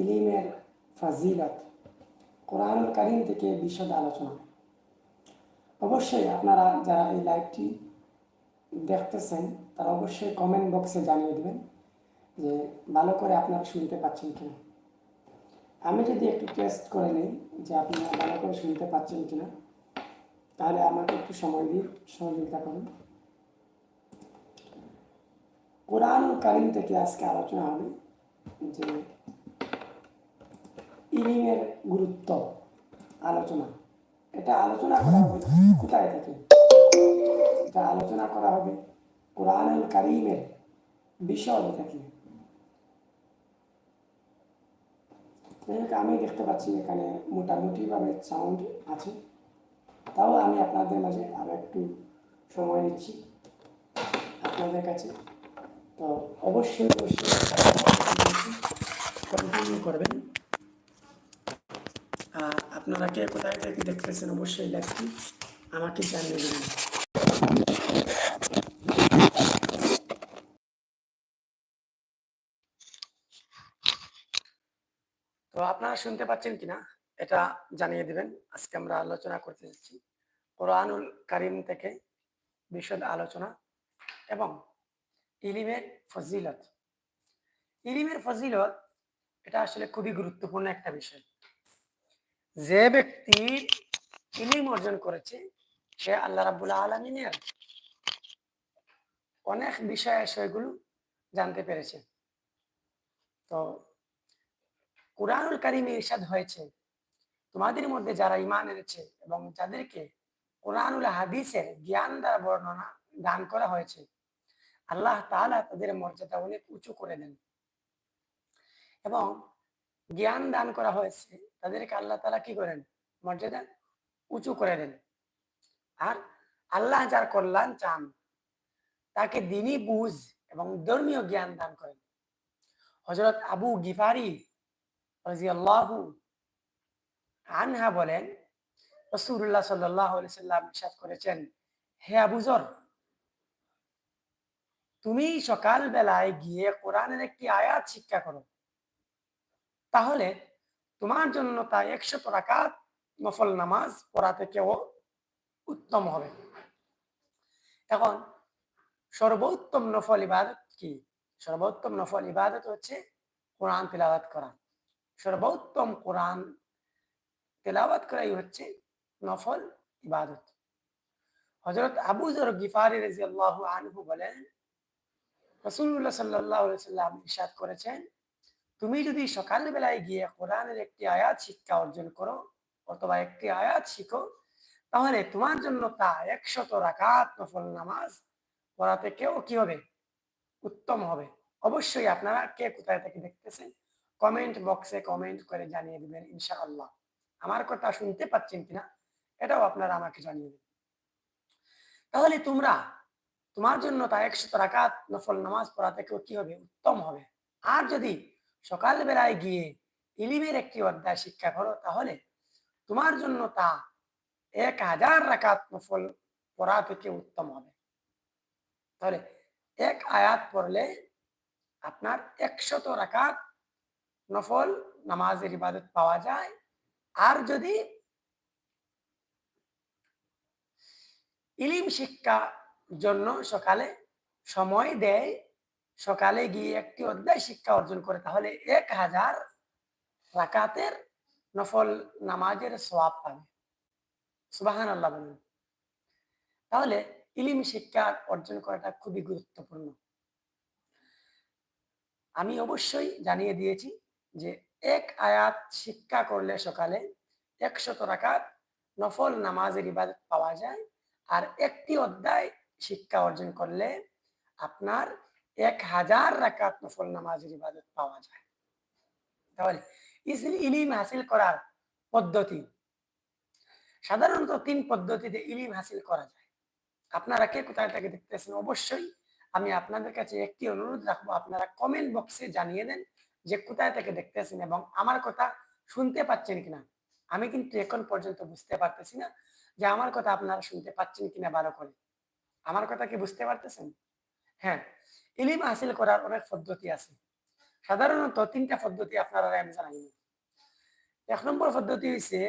ইলিমের ফাজিলত, কোরআন কারিম থেকে বিশদ আলোচনা। অবশ্যই আপনারা যারা এই লাইভটি দেখতেছেন, তারা অবশ্যই কমেন্ট বক্সে জানিয়ে দেবেন যে ভালো করে আপনারা শুনতে পাচ্ছেন কিনা। আমি যদি একটু টেস্ট করে নিই যে আপনারা ভালো করে শুনতে পাচ্ছেন কিনা, তাহলে আমাকে একটু সময় দিয়ে সহযোগিতা করুন। কোরআনুল কারিম থেকে আজকে আলোচনা হবে যে ইলিমের গুরুত্ব, আলোচনা। এটা আলোচনা করা হবে কোথায় থেকে? এটা আলোচনা করা হবে কোরআনুল কারিমের বিষয় থেকে। আমি দেখতে পাচ্ছি এখানে মোটামুটিভাবে সাউন্ড আছে। তাও আমি আপনাদের মাঝে আরও একটু সময় নিচ্ছি আপনাদের কাছে। তো অবশ্যই অবশ্যই কন্টিনিউ করবেন। আপনারা কে কোথায় থেকে দেখতেছেন অবশ্যই লাইভটি আমাকে জানিয়ে দেবেন তো আপনারা শুনতে পাচ্ছেন কিনা? এটা জানিয়ে দিবেন। আজকে আমরা আলোচনা করতে যাচ্ছি কোরআনুল কারিম থেকে বিশদ আলোচনা এবং ইলিমের ফজিলত। ইলিমের ফজিলত, এটা আসলে খুবই গুরুত্বপূর্ণ একটা বিষয়। যে ব্যক্তি ইলিম অর্জন করেছে, সে আল্লাহ রাবুল আলমিনের অনেক বিষয় সেগুলো জানতে পেরেছে। তো কোরআনুল কারিমে ইরশাদ হয়েছে, তোমাদের মধ্যে যারা ইমান এনেছে এবং যাদেরকে কোরআনুল হাদিসের জ্ঞান দ্বারা বর্ণনা, দান করা হয়েছে, আল্লাহ তাদের মর্যাদা অনেক উঁচু করে দেন। এবং জ্ঞান দান করা হয়েছে, তাদেরকে আল্লাহ তাআলা কি করেন? মর্যাদা উঁচু করে দেন। আর আল্লাহ যার কল্যাণ চান, তাকে দিনই বুঝ এবং ধর্মীয় জ্ঞান দান করেন। হজরত আবু গিফারি রাজিয়াল্লাহু আনহা বলেন রসুল্লাহ সাল্লাহ সাল্লাম বিশ্বাস করেছেন, হে আবুজর তুমি সকাল বেলায় গিয়ে কোরআনের একটি আয়াত শিক্ষা করো। তাহলে তোমার জন্য তা একশত রাকাত নফল নামাজ পড়া থেকেও উত্তম হবে। এখন সর্বোত্তম নফল ইবাদত কি? সর্বোত্তম নফল ইবাদত হচ্ছে কোরআন তিলাবাত করা। সর্বোত্তম কোরআন তেলাওয়াত করাই হচ্ছে নফল ইবাদত। হজরত আবু জর গিফারি রাজিয়াল্লাহু আনহু বলেন রসুল্লাহ সাল্লাহ সাল্লাম ইরশাদ করেছেন তুমি যদি সকালবেলায় গিয়ে কোরআনের একটি আয়াত শিক্ষা অর্জন করো, অথবা একটি আয়াত শিখো, তাহলে তোমার জন্য তা একশত রাকাত নফল নামাজ পড়া থেকেও কি হবে? উত্তম হবে। অবশ্যই আপনারা কে কোথায় থেকে দেখতেছেন? কমেন্ট বক্সে কমেন্ট করে জানিয়ে দেবেন, ইনশাআল্লাহ। আমার কথা শুনতে পাচ্ছেন কিনা, এটাও আপনারা আমাকে জানিয়ে দেবেন। তাহলে তোমরা, তোমার জন্য তা একশত রাকাত নফল নামাজ পড়া থেকেও কি হবে? উত্তম হবে। আর যদি সকাল বেলায় গিয়ে ইলিমের একটি অধ্যায় শিক্ষা করো, তাহলে তোমার জন্য তা এক হাজার রাকাত নফল পড়া থেকে উত্তম হবে। তাহলে এক আয়াত পড়লে আপনার একশত রাকাত নফল নামাজের ইবাদত পাওয়া যায়। আর যদি ইলিম শিক্ষা জন্য সকালে সময় দেয় সকালে গিয়ে একটি অধ্যায় শিক্ষা অর্জন করে, তাহলে এক হাজার রাকাতের নফল নামাজের সোয়াব পাবে। সুবাহান আল্লাহ বলুন। তাহলে ইলিম শিক্ষা অর্জন করাটা খুবই গুরুত্বপূর্ণ। আমি অবশ্যই জানিয়ে দিয়েছি যে এক আয়াত শিক্ষা করলে সকালে একশত রাকাত নফল নামাজের ইবাদত পাওয়া যায়, আর একটি অধ্যায় শিক্ষা অর্জন করলে আপনার এক হাজার রাকাত নফল নামাজের ইবাদত পাওয়া যায়। তাহলে ইলিম হাসিল করার পদ্ধতি। সাধারণত তিন পদ্ধতিতে ইলিম হাসিল করা যায়। আপনারা কে কোথায় থেকে দেখতেছেন? অবশ্যই আমি আপনাদের কাছে একটি অনুরোধ রাখব, আপনারা কমেন্ট বক্সে জানিয়ে দেন যে কোথায় থেকে দেখতেছেন এবং আমার কথা শুনতে পাচ্ছেন কিনা। আমি কিন্তু এখন পর্যন্ত বুঝতে পারতেছি না যে আমার কথা আপনারা শুনতে পাচ্ছেন কিনা ভালো করে। আমার কথা কি বুঝতে পারতেছেন? হ্যাঁ ইলিম হাসিল করার অনেক পদ্ধতি আছে। সাধারণত তিনটা পদ্ধতি আপনারা আমি জানাই এক নম্বর পদ্ধতি হইছে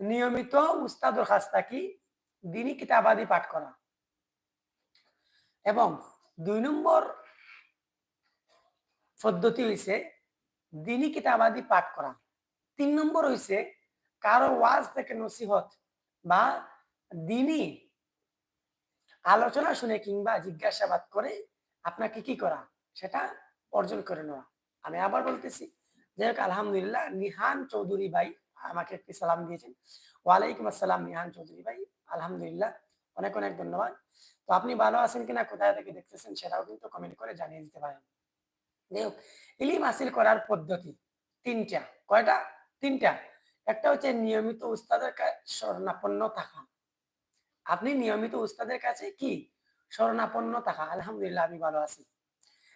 নিয়মিত উস্তাদর কাছ থাকি দিনী কিতাবাদি পাঠ করা। এবং দুই নম্বর পদ্ধতি হইছে দিনী কিতাবাদি পাঠ করা। তিন নম্বর হইছে কারও ওয়াজ থেকে নসিহত বা দিনী আলোচনা শুনে কিংবা জিজ্ঞাসাবাদ করে আপনাকে কি করা? সেটা অর্জন করে নেওয়া। আমি আবার বলতেছি যাই হোক আলহামদুলিল্লাহ, নিহান চৌধুরী ভাই আমাকে একটি সালাম দিয়েছেন। ওয়ালাইকুম আসসালাম, নিহান চৌধুরী ভাই। আলহামদুলিল্লাহ, অনেক অনেক ধন্যবাদ। তো আপনি ভালো আছেন কিনা, কোথায় থেকে দেখতেছেন, সেটাও কিন্তু কমেন্ট করে জানিয়ে দিতে পারেন। যাই হোক ইলিম হাসিল করার পদ্ধতি তিনটা, কয়টা? তিনটা। একটা হচ্ছে নিয়মিত উস্তাদের স্বর্ণাপন্ন থাকা। আপনি নিয়মিত উস্তাদের কাছে কি স্মরণাপন্ন থাকা। আলহামদুলিল্লাহ, আমি ভালো আছি।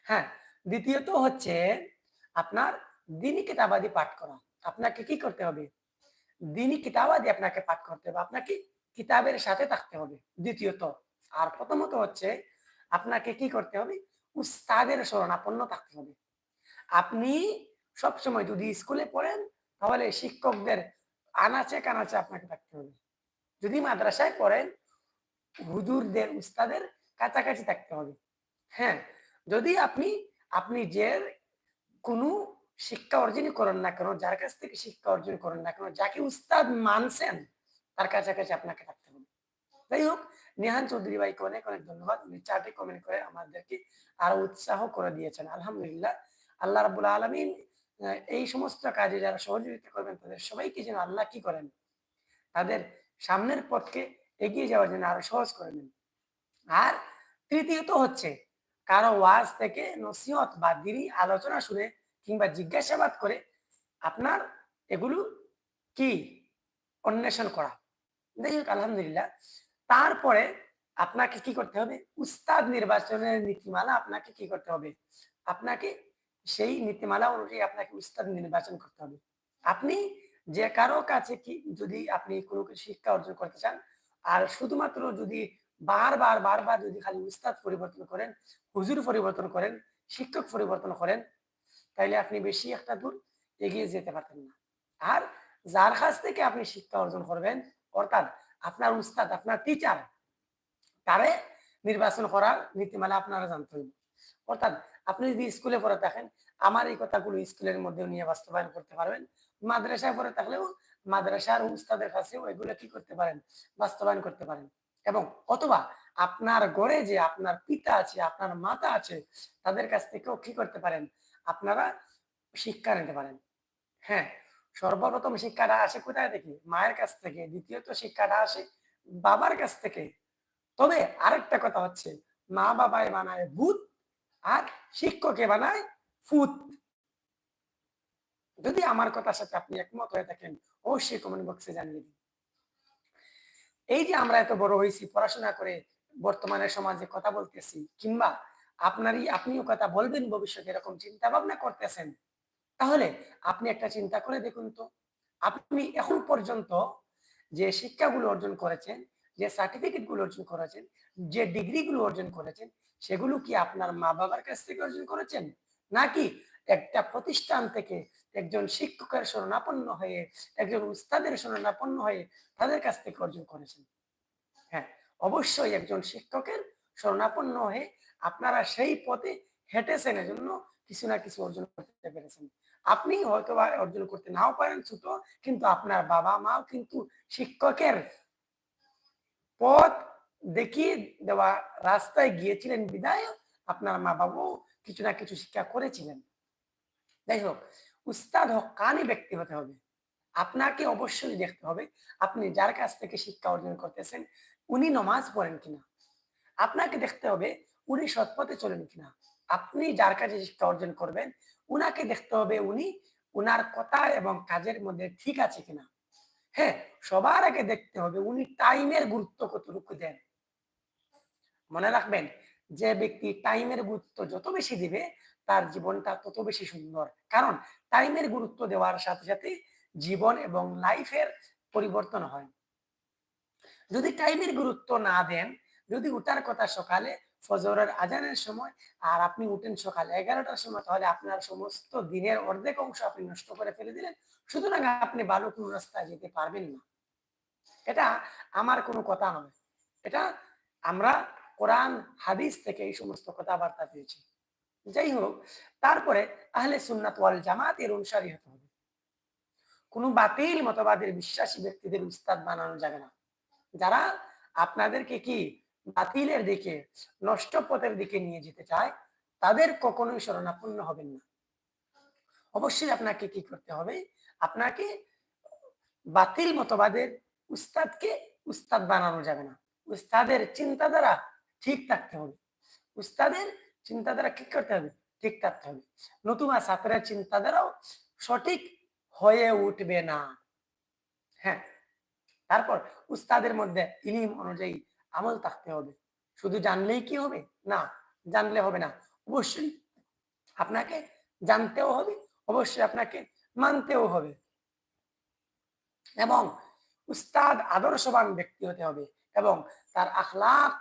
হ্যাঁ দ্বিতীয়ত হচ্ছে আপনার দিনী কিতাবাদি পাঠ করা। আপনাকে কি করতে হবে? দিনী কিতাবাদি আপনাকে পাঠ করতে হবে। আপনাকে কিতাবের সাথে থাকতে হবে, দ্বিতীয়ত। আর প্রথমত হচ্ছে আপনাকে কি করতে হবে? উস্তাদের স্মরণাপন্ন থাকতে হবে। আপনি সবসময় যদি স্কুলে পড়েন, তাহলে শিক্ষকদের আনাচে কানাচে আপনাকে থাকতে হবে। যদি মাদ্রাসায় পড়েন, হুজুরদের, উস্তাদের কাছাকাছি থাকতে হবে। হ্যাঁ যদি আপনি আপনি যে কোনো শিক্ষা অর্জনই করেন না কেন, যার কাছ থেকে শিক্ষা অর্জন করেন না কেন, যাকে উস্তাদ মানছেন, তার কাছাকাছি আপনাকে থাকতে হবে। যাই হোক, নেহান চৌধুরী ভাইকে অনেক অনেক ধন্যবাদ। উনি চারটি কমেন্ট করে আমাদেরকে আরও উৎসাহ করে দিয়েছেন। আলহামদুলিল্লাহ, আল্লাহ রাবুল আলমিন এই সমস্ত কাজে যারা সহযোগিতা করবেন, তাদের সবাইকে যেন আল্লাহ কি করেন, তাদের সামনের পথকে এগিয়ে যাওয়ার জন্য আরও সহজ করে নেন আর তৃতীয়ত হচ্ছে, কারও ওয়াজ থেকে নসিহত বা দিনী আলোচনা শুনে কিংবা জিজ্ঞাসাবাদ করে আপনার এগুলো কি? অন্বেষণ করা। হোক, আলহামদুলিল্লাহ। তারপরে আপনাকে কি করতে হবে? উস্তাদ নির্বাচনের নীতিমালা আপনাকে কি করতে হবে? আপনাকে সেই নীতিমালা অনুযায়ী আপনাকে উস্তাদ নির্বাচন করতে হবে। আপনি যে কারও কাছে কি যদি আপনি কোনো কিছু শিক্ষা অর্জন করতে চান, আর শুধুমাত্র যদি বারবার বারবার যদি খালি উস্তাদ পরিবর্তন করেন, হুজুর পরিবর্তন করেন, শিক্ষক পরিবর্তন করেন, তাইলে আপনি বেশি একটা দূর এগিয়ে যেতে পারতেন না। আর যার কাছ থেকে আপনি শিক্ষা অর্জন করবেন, অর্থাৎ আপনার উস্তাদ, আপনার টিচার তারে নির্বাচন করার নীতিমালা আপনারা জানতে হইব। অর্থাৎ আপনি যদি স্কুলে পড়ে থাকেন, আমার এই কথাগুলো স্কুলের মধ্যেও নিয়ে বাস্তবায়ন করতে পারবেন। মাদ্রাসায় পড়ে থাকলেও মাদ্রাসার উস্তাদের কাছেও এগুলো কি করতে পারেন? বাস্তবায়ন করতে পারেন। এবং অথবা আপনার গড়ে যে আপনার পিতা আছে, আপনার মাতা আছে, তাদের কাছ থেকেও কি করতে পারেন? আপনারা শিক্ষা নিতে পারেন। হ্যাঁ সর্বপ্রথম শিক্ষাটা আসে কোথায় থেকে? মায়ের কাছ থেকে, দ্বিতীয়ত শিক্ষাটা আসে বাবার কাছ থেকে। তবে আরেকটা কথা হচ্ছে, মা বাবায় বানায় ভূত আর শিক্ষকে বানায় ফুত। যদি আমার কথার সাথে আপনি একমত হয়ে থাকেন, অবশ্যই কমেন্ট বক্সে জানিয়ে দিন। এই যে আমরা এত বড় হয়েছি, পড়াশোনা করে বর্তমানে সমাজে কথা বলতেছি, কিংবা আপনারই, আপনিও কথা বলবেন ভবিষ্যতে এরকম চিন্তা ভাবনা করতেছেন, তাহলে আপনি একটা চিন্তা করে দেখুন তো। আপনি এখন পর্যন্ত যে শিক্ষাগুলো অর্জন করেছেন, যে সার্টিফিকেটগুলো অর্জন করেছেন, যে ডিগ্রি গুলো অর্জন করেছেন, সেগুলো কি আপনার মা বাবার কাছ থেকে অর্জন করেছেন? নাকি একটা প্রতিষ্ঠান থেকে একজন শিক্ষকের শরণাপন্ন হয়ে, একজন উস্তাদের শরণাপন্ন হয়ে তাদের কাছ থেকে অর্জন করেছেন। হ্যাঁ অবশ্যই একজন শিক্ষকের শরণাপন্ন হয়ে আপনারা সেই পথে হেঁটেছেন, এজন্য কিছু না কিছু অর্জন করতে পেরেছেন। আপনি হয়তো অর্জন করতে নাও পারেন ছোট, কিন্তু আপনার বাবা মাও কিন্তু শিক্ষকের পথ দেখিয়ে দেওয়া রাস্তায় গিয়েছিলেন বিদায়। আপনার মা বাবাও কিছু না কিছু শিক্ষা করেছিলেন। যাই হোক উস্তাদ হকানি ব্যক্তি হতে হবে। আপনাকে অবশ্যই দেখতে হবে, আপনি যার কাছ থেকে শিক্ষা অর্জন করতেছেন, উনি নমাজ পড়েন কিনা? আপনাকে দেখতে হবে উনি সৎপথে চলেন কিনা? আপনি যার কাছে শিক্ষা অর্জন করবেন, উনাকে দেখতে হবে উনি উনার কথা এবং কাজের মধ্যে ঠিক আছে কিনা? হ্যাঁ সবার আগে দেখতে হবে উনি টাইমের গুরুত্ব কতটুকু দেন। মনে রাখবেন যে ব্যক্তি টাইমের গুরুত্ব যত বেশি দিবে, তার জীবনটা তত বেশি সুন্দর। কারণ টাইমের গুরুত্ব দেওয়ার সাথে সাথে জীবন এবং লাইফের পরিবর্তন হয়। যদি টাইমের গুরুত্ব না দেন, যদি উঠার কথা সকালে, ফজরের আজানের সময়, আর আপনি উঠেন সকাল এগারোটার সময়, তাহলে আপনার সমস্ত দিনের অর্ধেক অংশ আপনি নষ্ট করে ফেলে দিলেন। সুতরাং আপনি ভালো কোনো রাস্তায় যেতে পারবেন না। এটা আমার কোনো কথা নয়। এটা আমরা কোরআন, হাদিস থেকে এই সমস্ত কথাবার্তা পেয়েছি। যাই হোক তারপরে আহলে সুন্নাত ওয়াল জামাতের অনুসারী হতে হবে। কোনো বাতিল মতবাদের বিশ্বাসী ব্যক্তিদের উস্তাদ বানানো যাবে না। যারা আপনাদেরকে কি বাতিলের দিকে নষ্ট পথের দিকে নিয়ে যেতে চায়, তাদের কখনোই শরণাপন্ন হবেন না। অবশ্যই আপনাকে কি করতে হবে? আপনাকে বাতিল মতবাদের উস্তাদকে উস্তাদ বানানো যাবে না। উস্তাদের চিন্তাধারা ঠিক থাকতে হবে। উস্তাদের চিন্তাধারা কি করতে হবে, ঠিক থাকতে হবে। নতুবা ছাত্রের চিন্তাধারাও সঠিক হয়ে উঠবে না। হ্যাঁ তারপর উস্তাদের মধ্যে ইলিম অনুযায়ী আমল থাকতে হবে। শুধু জানলেই কি হবে? না, জানলে হবে না। অবশ্যই আপনাকে জানতেও হবে, অবশ্যই আপনাকে মানতেও হবে। এবং উস্তাদ আদর্শবান ব্যক্তি হতে হবে এবং তার আখলাখ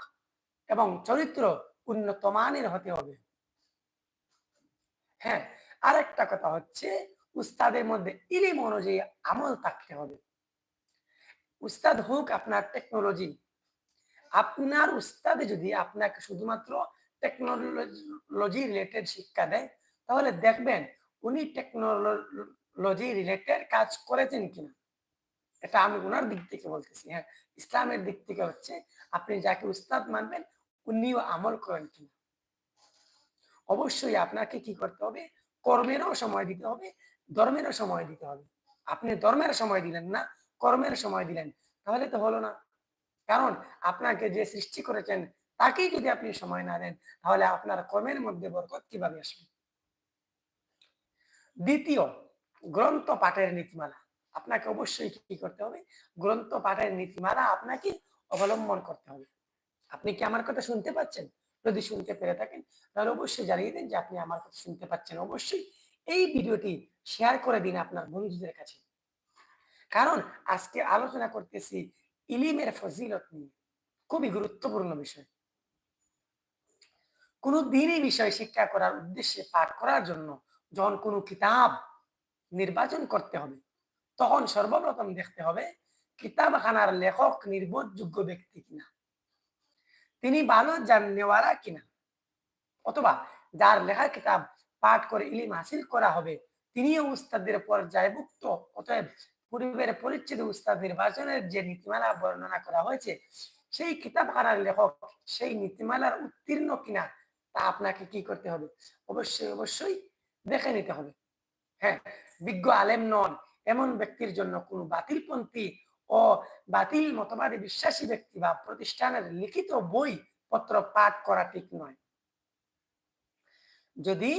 এবং চরিত্র উন্নত মানের হতে হবে। হ্যাঁ আরেকটা কথা হচ্ছে উস্তাদের মধ্যে ইলিম অনুযায়ী আমল থাকতে হবে। উস্তাদ হোক আপনার টেকনোলজি আপনার উস্তাদে যদি আপনাকে শুধুমাত্র টেকনোলজি রিলেটেড শিক্ষা দেয়, তাহলে দেখবেন উনি টেকনোলজি রিলেটেড কাজ করেছেন কিনা। এটা আমি ওনার দিক থেকে বলতেছি হ্যাঁ ইসলামের দিক থেকে হচ্ছে আপনি যাকে উস্তাদ মানবেন উনিও আমল করেন কিনা? অবশ্যই আপনাকে কি করতে হবে? কর্মেরও সময় দিতে হবে, ধর্মেরও সময় দিতে হবে। আপনি ধর্মের সময় দিলেন না, কর্মের সময় দিলেন। তাহলে তো হলো না। কারণ আপনাকে যে সৃষ্টি করেছেন, তাকেই যদি আপনি সময় না দেন, তাহলে আপনার কর্মের মধ্যে বরকত কীভাবে আসবে? দ্বিতীয়, গ্রন্থ পাঠের নীতিমালা। আপনাকে অবশ্যই কি করতে হবে? গ্রন্থ পাঠের নীতিমালা আপনাকে অবলম্বন করতে হবে। আপনি কি আমার কথা শুনতে পাচ্ছেন? যদি শুনতে পেরে থাকেন, তাহলে অবশ্যই জানিয়ে দিন যে আপনি আমার কথা শুনতে পাচ্ছেন। অবশ্যই এই ভিডিওটি শেয়ার করে দিন আপনার বন্ধুদের কাছে। কারণ আজকে আলোচনা করতেছি ইলিমের ফজিলত নিয়ে। খুবই গুরুত্বপূর্ণ বিষয়। কোন দিনই বিষয় শিক্ষা করার উদ্দেশ্যে পাঠ করার জন্য যখন কোনো কিতাব নির্বাচন করতে হবে, তখন সর্বপ্রথম দেখতে হবে কিতাবখানার লেখক নির্ভরযোগ্য ব্যক্তি কিনা। তিনি ভালো জানেওয়ালা কিনা? অথবা যার লেখা কিতাব পাঠ করে ইলিম হাসিল করা হবে, তিনিও উস্তাদের পর্যায়ভুক্ত? অতএব পূর্বের পরিচ্ছেদ উস্তাদ নির্বাচনের যে নীতিমালা বর্ণনা করা হয়েছে, সেই কিতাবখানার লেখক সেই নীতিমালার উত্তীর্ণ কিনা তা আপনাকে কি করতে হবে? অবশ্যই অবশ্যই দেখে নিতে হবে। হ্যাঁ বিজ্ঞ আলেম নন, এমন ব্যক্তির জন্য কোনো বাতিলপন্থী ও বাতিল মতবাদে বিশ্বাসী ব্যক্তি বা প্রতিষ্ঠানের লিখিত বই পত্র পাঠ করা ঠিক নয়। যদি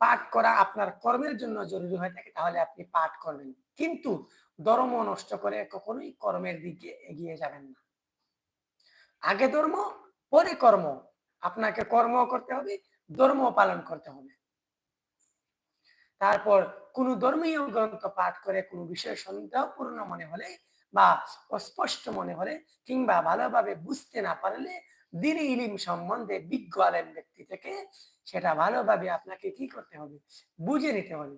পাঠ করা আপনার কর্মের জন্য জরুরি হয়ে থাকে, তাহলে আপনি পাঠ করবেন। কিন্তু ধর্ম নষ্ট করে কখনোই কর্মের দিকে এগিয়ে যাবেন না। আগে ধর্ম, পরে কর্ম। আপনাকে কর্ম করতে হবে, ধর্ম পালন করতে হবে। তারপর কোন ধর্মীয় গ্রন্থ পাঠ করে কোনো বিষয় সন্দেহপূর্ণ মনে হলে বা অস্পষ্ট মনে হলে কিংবা ভালোভাবে বুঝতে না পারলে দিনী ইলিম সম্বন্ধে বিজ্ঞ আলেম ব্যক্তি থেকে সেটা ভালোভাবে আপনাকে কি করতে হবে? বুঝে নিতে হবে।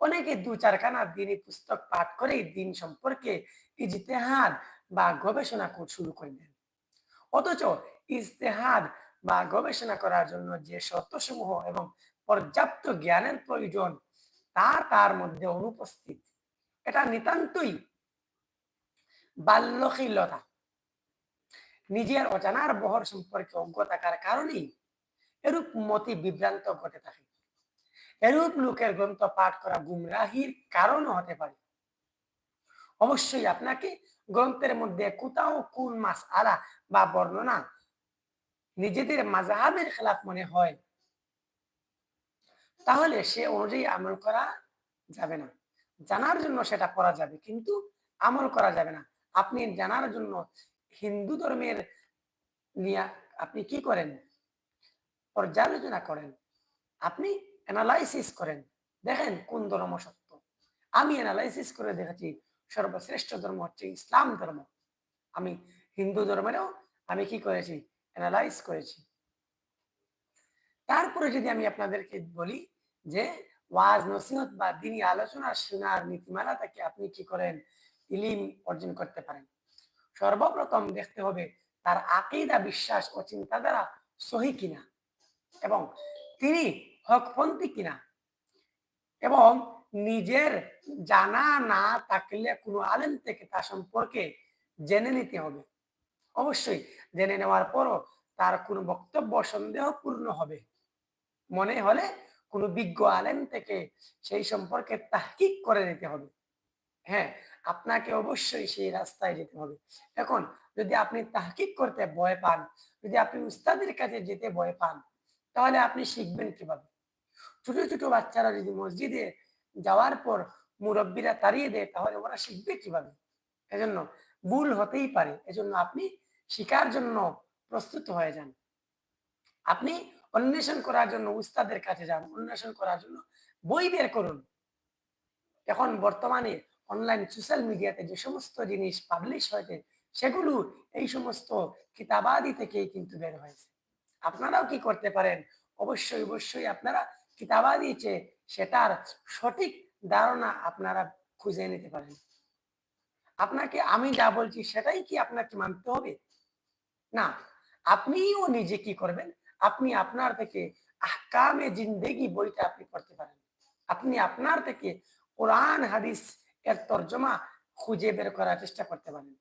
অনেকে দু চারখানা দিনই পুস্তক পাঠ করেই দিন সম্পর্কে ইজতেহাদ বা গবেষণা শুরু করে দেন। অথচ ইজতেহাদ বা গবেষণা করার জন্য যে শর্তসমূহ এবং পর্যাপ্ত জ্ঞানের প্রয়োজন, তা তার মধ্যে অনুপস্থিত। এটা নিতান্তই বাল্যশীলতা। নিজের অজানার বহর সম্পর্কে অজ্ঞ থাকার কারণেই এরূপ মতি বিভ্রান্ত ঘটে থাকে। এরূপ লোকের গ্রন্থ পাঠ করা গুমরাহির কারণও হতে পারে অবশ্যই আপনাকে গ্রন্থের মধ্যে কোথাও কোন মাস আলা বা বর্ণনা নিজেদের মাজাহাবের খেলাফ মনে হয়? তাহলে সে অনুযায়ী আমল করা যাবে না। জানার জন্য সেটা করা যাবে, কিন্তু আমল করা যাবে না। আপনি জানার জন্য হিন্দু ধর্মের নিয়ে আপনি কি করেন? পর্যালোচনা করেন। আপনি অ্যানালাইসিস করেন। দেখেন কোন ধর্ম সত্য। আমি অ্যানালাইসিস করে দেখেছি সর্বশ্রেষ্ঠ ধর্ম হচ্ছে ইসলাম ধর্ম। আমি হিন্দু ধর্মেরও আমি কি করেছি? অ্যানালাইজ করেছি। তারপরে যদি আমি আপনাদেরকে বলি যে, ওয়াজ, নসিহত বা দিনী আলোচনা, শোনার নীতিমালা থেকে আপনি কি করেন? ইলিম অর্জন করতে পারেন। সর্বপ্রথম দেখতে হবে তার আকিদা, বিশ্বাস ও চিন্তাধারা সহি কিনা এবং তিনি হকপন্থী কিনা এবং নিজের জানা না থাকলে কোনো আলেম থেকে তা সম্পর্কে জেনে নিতে হবে। অবশ্যই জেনে নেওয়ার পরও তার কোনো বক্তব্য সন্দেহপূর্ণ হবে। মনে হলে কোনো বিজ্ঞ আলেম থেকে সেই সম্পর্কে তাহকিক করে নিতে হবে। হ্যাঁ আপনাকে অবশ্যই সেই রাস্তায় যেতে হবে। এখন যদি আপনি তাহকিক করতে ভয় পান, যদি আপনি উস্তাদের কাছে যেতে ভয় পান, তাহলে আপনি শিখবেন কীভাবে? ছোট ছোট বাচ্চারা যদি মসজিদে যাওয়ার পর মুরব্বীরা তাড়িয়ে দেয়, তাহলে ওরা শিখবে কীভাবে? এজন্য ভুল হতেই পারে। এজন্য আপনি শিকার জন্য প্রস্তুত হয়ে যান। আপনি অন্বেষণ করার জন্য উস্তাদের কাছে যান, অন্বেষণ করার জন্য বই বের করুন। এখন বর্তমানে অনলাইন সোশ্যাল মিডিয়াতে যে সমস্ত জিনিস পাবলিশ হয়েছে, সেগুলো এই সমস্ত কিতাবাদি থেকেই কিন্তু বের হয়েছে। আপনারাও কি করতে পারেন? অবশ্যই অবশ্যই আপনারা কিতাবাদি চেয়ে সেটার সঠিক ধারণা আপনারা খুঁজে নিতে পারেন। আপনাকে আমি যা বলছি সেটাই কি আপনাকে মানতে হবে? না, আপনিও নিজে কি করবেন? আপনি আপনার থেকে আহকামে জিন্দেগি বইটা আপনি পড়তে পারেন। আপনি আপনার থেকে কোরআন, হাদিস এর তর্জমা খুঁজে বের করার চেষ্টা করতে পারেন।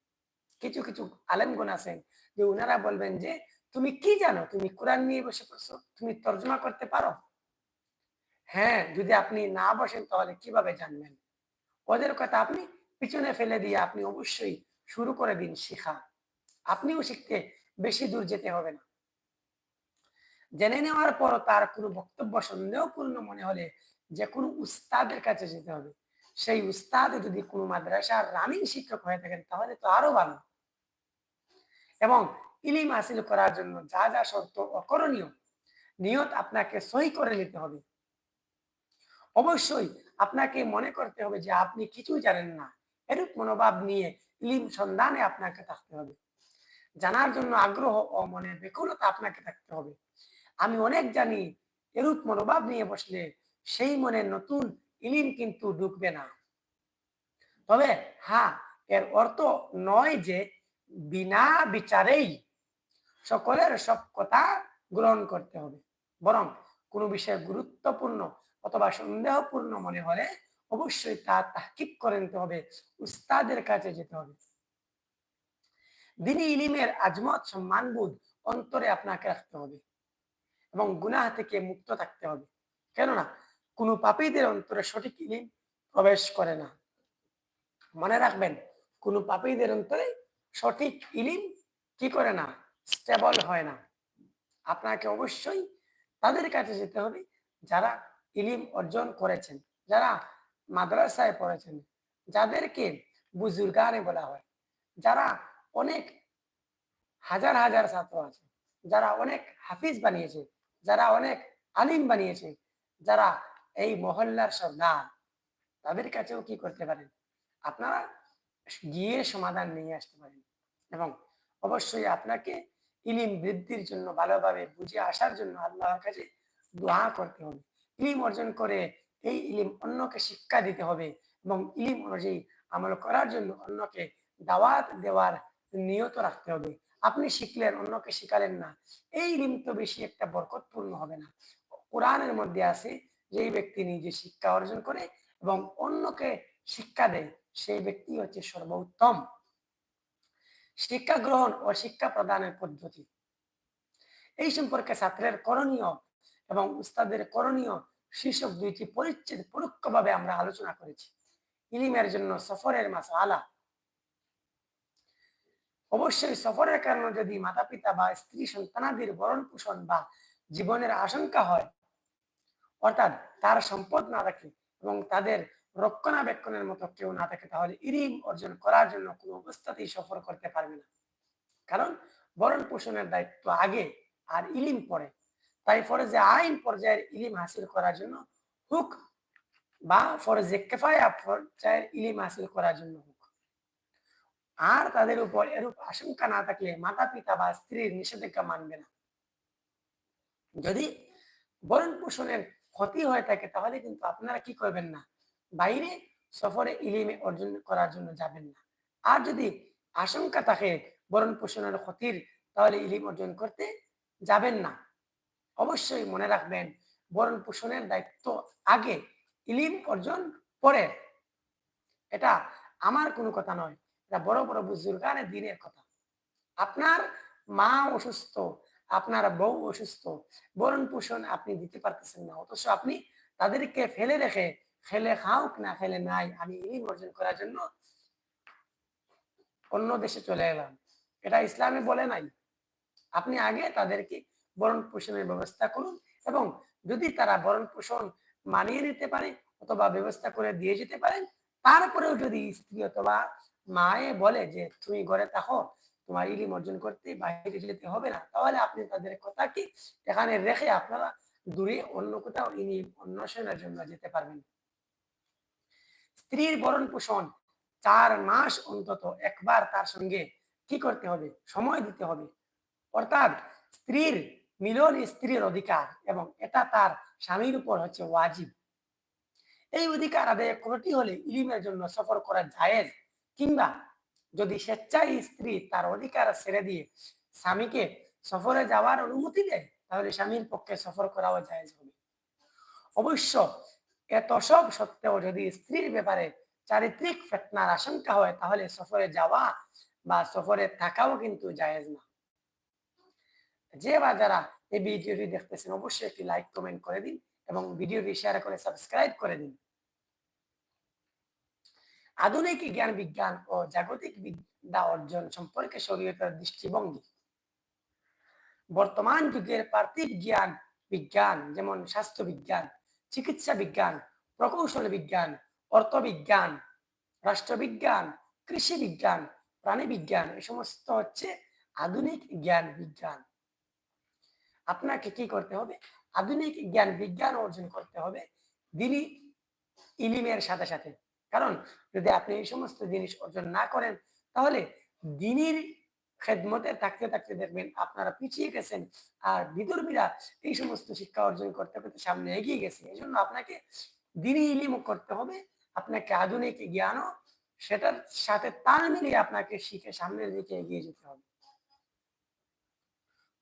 কিছু কিছু আলেমগুন আছেন যে উনারা বলবেন যে, তুমি কি জানো? তুমি কোরআন নিয়ে বসে পড়ছো? তুমি তর্জমা করতে পারো? হ্যাঁ যদি আপনি না বসেন তাহলে কীভাবে জানবেন? ওদের কথা আপনি পিছনে ফেলে দিয়ে আপনি অবশ্যই শুরু করে দিন শিখা। আপনিও শিখতে বেশি দূর যেতে হবে না। জেনে নেওয়ার পর তার কোনো বক্তব্য সন্দেহপূর্ণ মনে হলে যে কোনো উস্তাদের কাছে যেতে হবে। সেই উস্তাদ যদি কোনো মাদ্রাসার রানিং শিক্ষক হয়ে থাকেন, তাহলে তো আরও ভালো। এবং ইলিম হাসিল করার জন্য যা যা শর্ত অকরণীয়, নিয়ত আপনাকে সই করে নিতে হবে। অবশ্যই আপনাকে মনে করতে হবে যে আপনি কিছুই জানেন না। এরূপ মনোভাব নিয়ে ইলিম সন্ধানে আপনাকে থাকতে হবে। জানার জন্য আগ্রহ ও মনে বেকুলতা আপনাকে থাকতে হবে। আমি অনেক জানি এরূপ মনোভাব নিয়ে বসলে সেই মনে নতুন ইলিম কিন্তু ঢুকবে না। তবে হ্যাঁ এর অর্থ নয় যে বিনা বিচারেই সকলের সব কথা গ্রহণ করতে হবে। বরং কোনো বিষয় গুরুত্বপূর্ণ অথবা সন্দেহপূর্ণ মনে হলে অবশ্যই তা তাহকিক করে নিতে হবে, উস্তাদের কাছে যেতে হবে। দিনী ইলিমের আজমত, সম্মানবোধ অন্তরে আপনাকে রাখতে হবে এবং গুনাহ থেকে মুক্ত থাকতে হবে। কেননা কোনো পাপীদের অন্তরে সঠিক ইলিম প্রবেশ করে না। মনে রাখবেন, কোনো পাপীদের অন্তরে সঠিক ইলিম কি করে না? স্টেবল হয় না। আপনাকে অবশ্যই তাদের কাছে যেতে হবে যারা ইলিম অর্জন করেছেন, যারা মাদ্রাসায় পড়েছেন, যাদেরকে বুজুর্গানে বলা হয়, যারা অনেক হাজার হাজার ছাত্র আছে, যারা অনেক হাফিজ বানিয়েছে, যারা অনেক আলিম বানিয়েছে, যারা এই মহল্লার সর্দার তাদের কাছেও কি করতে পারেন? আপনারা গিয়ে সমাধান নিয়ে আসতে পারেন এবং অবশ্যই আপনাকে ইলিম বৃদ্ধির জন্য, ভালোভাবে বুঝে আসার জন্য আল্লাহর কাছে দোয়া করতে হবে। ইলিম অর্জন করে এই ইলিম অন্যকে শিক্ষা দিতে হবে এবং ইলিম অনুযায়ী আমল করার জন্য অন্যকে দাওয়াত দেওয়ার নিয়ত রাখতে হবে। আপনি শিখলেন, অন্যকে শিখালেন না। এই ইলিম তো বেশি একটা বরকতপূর্ণ হবে না। কোরআনের মধ্যে আছে যেই ব্যক্তি নিজে শিক্ষা অর্জন করে এবং অন্যকে শিক্ষা দেয়, সেই ব্যক্তি হচ্ছে সর্বোত্তম। শিক্ষা গ্রহণ ও শিক্ষা প্রদানের পদ্ধতি। এই সম্পর্কে ছাত্রের করণীয় এবং উস্তাদের করণীয় শীর্ষক দুইটি পরিচ্ছেদ পরোক্ষভাবে আমরা আলোচনা করেছি। ইলিমের জন্য সফরের মাস আলা অবশ্যই সফরের কারণে যদি মাতা পিতা বা স্ত্রী সন্তানাদির ভরণ পোষণ বা জীবনের আশঙ্কা হয় অর্থাৎ তার সম্পদ না থাকে এবং তাদের রক্ষণাবেক্ষণের মতো কেউ না থাকে, তাহলে ইরিম অর্জন করার জন্য কোনো অবস্থাতেই সফর করতে পারবে না। কারণ ভরণ পোষণের দায়িত্ব আগে আর ইলিম পরে। তাই ফরজে আইন পর্যায়ের ইলিম হাসিল করার জন্য হুক বা ফরজে কেফায়া পর্যায়ের ইলিম হাসিল করার জন্য হুক। আর তাদের উপর এরূপ আশঙ্কা না থাকলে মাতা পিতা বা স্ত্রীর নিষেধাজ্ঞা মানবে না। যদি বরণ পোষণের ক্ষতি হয়ে থাকে তাহলে কিন্তু আপনারা কি করবেন না? বাইরে সফরে ইলিমে অর্জন করার জন্য যাবেন না। আর যদি আশঙ্কা থাকে বরণ পোষণের ক্ষতির, তাহলে ইলিম অর্জন করতে যাবেন না। অবশ্যই মনে রাখবেন, বরণ পোষণের দায়িত্ব আগে ইলিম অর্জন পরে। এটা আমার কোনো কথা নয়, এটা বড় বড় বুজুর্গানের দিনের কথা। আপনার মা অসুস্থ আপনার বউ অসুস্থ বরণ পোষণ আপনি দিতে পারতেছেন না, অথচ আপনি তাদেরকে ফেলে রেখে খেলে খাওক না খেলে নাই, আমি ইলিম অর্জন করার জন্য অন্য দেশে চলে এলাম। এটা ইসলামে বলে নাই। আপনি আগে তাদেরকে বরণ পোষণের ব্যবস্থা করুন এবং যদি তারা বরণ পোষণ মানিয়ে নিতে পারে অথবা ব্যবস্থা করে দিয়ে যেতে পারেন, তারপরেও যদি স্ত্রী অথবা মায়ে বলে যে, তুমি ঘরে থাকো তোমার ইলিম অর্জন করতে বাইরে যেতে হবে না। তাহলে আপনি তাদের কথাকে এখানে রেখে আপনারা দূরে অন্য কোথাও ইলিম অন্বেষণের জন্য যেতে পারবেন। স্ত্রীর বরণ পোষণ, চার মাস অন্তত একবার তার সঙ্গে কি করতে হবে? সময় দিতে হবে। অর্থাৎ স্ত্রীর মিলন স্ত্রীর অধিকার এবং এটা তার স্বামীর উপর হচ্ছে ওয়াজিব। এই অধিকার আদায় কোনটি হলে ইলিমের জন্য সফর করা জায়েজ কিংবা যদি স্বেচ্ছায় স্ত্রী তার অধিকার ছেড়ে দিয়ে স্বামীকে সফরে যাওয়ার অনুমতি দেয়, তাহলে স্বামীর পক্ষে সফর করাও জায়েজ হবে। অবশ্য এত সব সত্ত্বেও যদি স্ত্রীর ব্যাপারে চারিত্রিক ফেতনার আশঙ্কা হয়, তাহলে সফরে যাওয়া বা সফরে থাকাও কিন্তু জায়েজ না। যে বা যারা এই ভিডিওটি দেখতেছেন, অবশ্যই একটি লাইক, কমেন্ট করে দিন এবং ভিডিওটি শেয়ার করে সাবস্ক্রাইব করে দিন। আধুনিক জ্ঞান বিজ্ঞান ও জাগতিক বিদ্যা অর্জন সম্পর্কে শরীয়তের দৃষ্টিভঙ্গি। বর্তমান যুগের পার্থিব জ্ঞান বিজ্ঞান যেমন স্বাস্থ্য বিজ্ঞান, চিকিৎসা বিজ্ঞান, প্রকৌশল বিজ্ঞান, অর্থবিজ্ঞান, রাষ্ট্রবিজ্ঞান, কৃষি বিজ্ঞান, প্রাণী বিজ্ঞান এই সমস্ত হচ্ছে আধুনিক জ্ঞান বিজ্ঞান। আপনাকে কি করতে হবে? আধুনিক জ্ঞান বিজ্ঞান অর্জন করতে হবে। দিনই ইলিমের সাথে সাথে। কারণ যদি আপনি এই সমস্ত জিনিস অর্জন না করেন, তাহলে দিনের খেদমতে থাকতে থাকতে দেখবেন আপনারা পিছিয়ে গেছেন আর বিদর্মীরা এই সমস্ত শিক্ষা অর্জন করতে করতে সামনে এগিয়ে গেছে। এই জন্য আপনাকে দিনই ইলিম করতে হবে, আপনাকে আধুনিক জ্ঞানও সেটার সাথে তাল মিলিয়ে আপনাকে শিখে সামনের দিকে এগিয়ে যেতে হবে।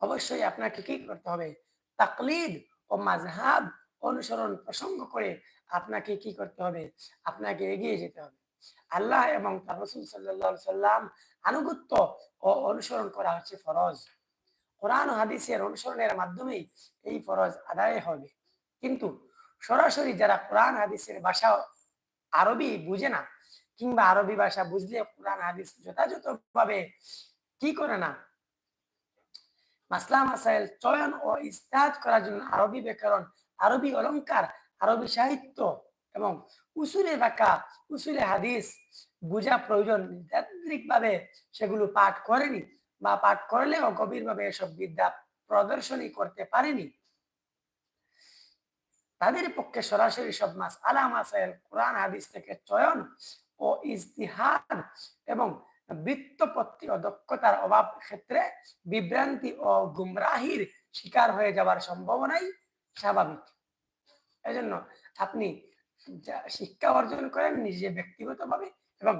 অবশ্যই আপনাকে কি করতে হবে? তাকলিদ ও মাঝহাব অনুসরণ প্রসঙ্গ করে আপনাকে কি করতে হবে? আপনাকে এগিয়ে যেতে হবে। আল্লাহ এবং তার রসুল সাল্লাহ সাল্লাম আনুগত্য ও অনুসরণ করা হচ্ছে ফরজ। কোরআন হাদিসের অনুসরণের মাধ্যমেই এই ফরজ আদায় হবে। কিন্তু সরাসরি যারা কোরআন হাদিসের ভাষা আরবি বুঝে না, কিংবা আরবি ভাষা বুঝলে কোরআন হাদিস যথাযথভাবে কি করে না? মাসলা, মাসাইল, চয়ন ও ইস্তাজ করার জন্য আরবি ব্যাকরণ, আরবি অলঙ্কার আরবি সাহিত্য এবং উসুলে বাঁকা উসুলে হাদিস বোঝা প্রয়োজন। ভাবে সেগুলো পাঠ করেনি বা পাঠ করলেও গভীরভাবে এসব বিদ্যা প্রদর্শনী করতে পারেনি। তাদের পক্ষে সরাসরি সব মাস আলা মাসাইল, কোরআন, হাদিস থেকে চয়ন ও ইজতিহাদ এবং বৃত্তপত্তি ও দক্ষতার অভাব ক্ষেত্রে বিভ্রান্তি ও গুমরাহির শিকার হয়ে যাওয়ার সম্ভাবনাই স্বাভাবিক। এজন্য আপনি শিক্ষা অর্জন করেন নিজে ব্যক্তিগতভাবে এবং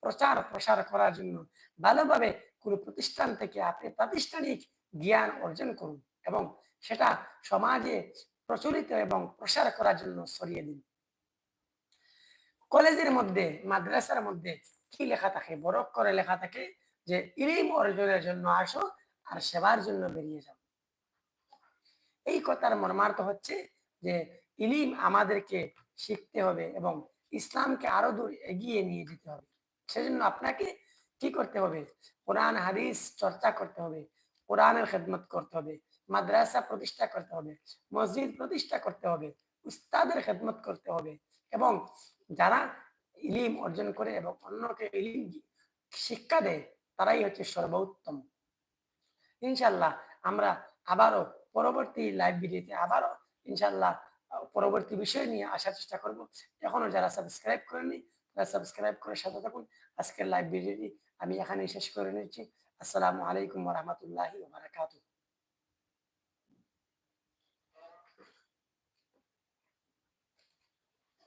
প্রচার প্রসার করার জন্য ভালোভাবে কোনো প্রতিষ্ঠান থেকে আপনি প্রাতিষ্ঠানিক জ্ঞান অর্জন করুন এবং সেটা সমাজে প্রচলিত এবং প্রসার করার জন্য ছড়িয়ে দিন। কলেজের মধ্যে, মাদ্রাসার মধ্যে কি লেখা থাকে? বড় করে লেখা থাকে যে, ইলিম অর্জনের জন্য আসো আর সেবার জন্য বেরিয়ে যাও। এই কথার মর্মার্থ হচ্ছে যে ইলিম আমাদেরকে শিখতে হবে এবং ইসলামকে আরও দূর এগিয়ে নিয়ে যেতে হবে। সেজন্য আপনাকে কি করতে হবে? কোরআন, হাদিস চর্চা করতে হবে, কোরআনের খেদমত করতে হবে, মাদ্রাসা প্রতিষ্ঠা করতে হবে, মসজিদ প্রতিষ্ঠা করতে হবে, উস্তাদের খেদমত করতে হবে এবং যারা ইলিম অর্জন করে এবং অন্যকে ইলিম শিক্ষা দেয়, তারাই হচ্ছে সর্বোত্তম। ইনশাল্লাহ আমরা আবারও পরবর্তী ভিডিওতে আবারও ইনশাল্লাহ পরবর্তী বিষয় নিয়ে আসার চেষ্টা করব। এখনও যারা সাবস্ক্রাইব করেনি তারা সাবস্ক্রাইব করে সাথে থাকুন। আজকের লাইভ ভিডিওটি আমি এখানেই শেষ করে নিচ্ছি। আসসালামু আলাইকুম রহমতুল্লাহি বারাকাতুহ।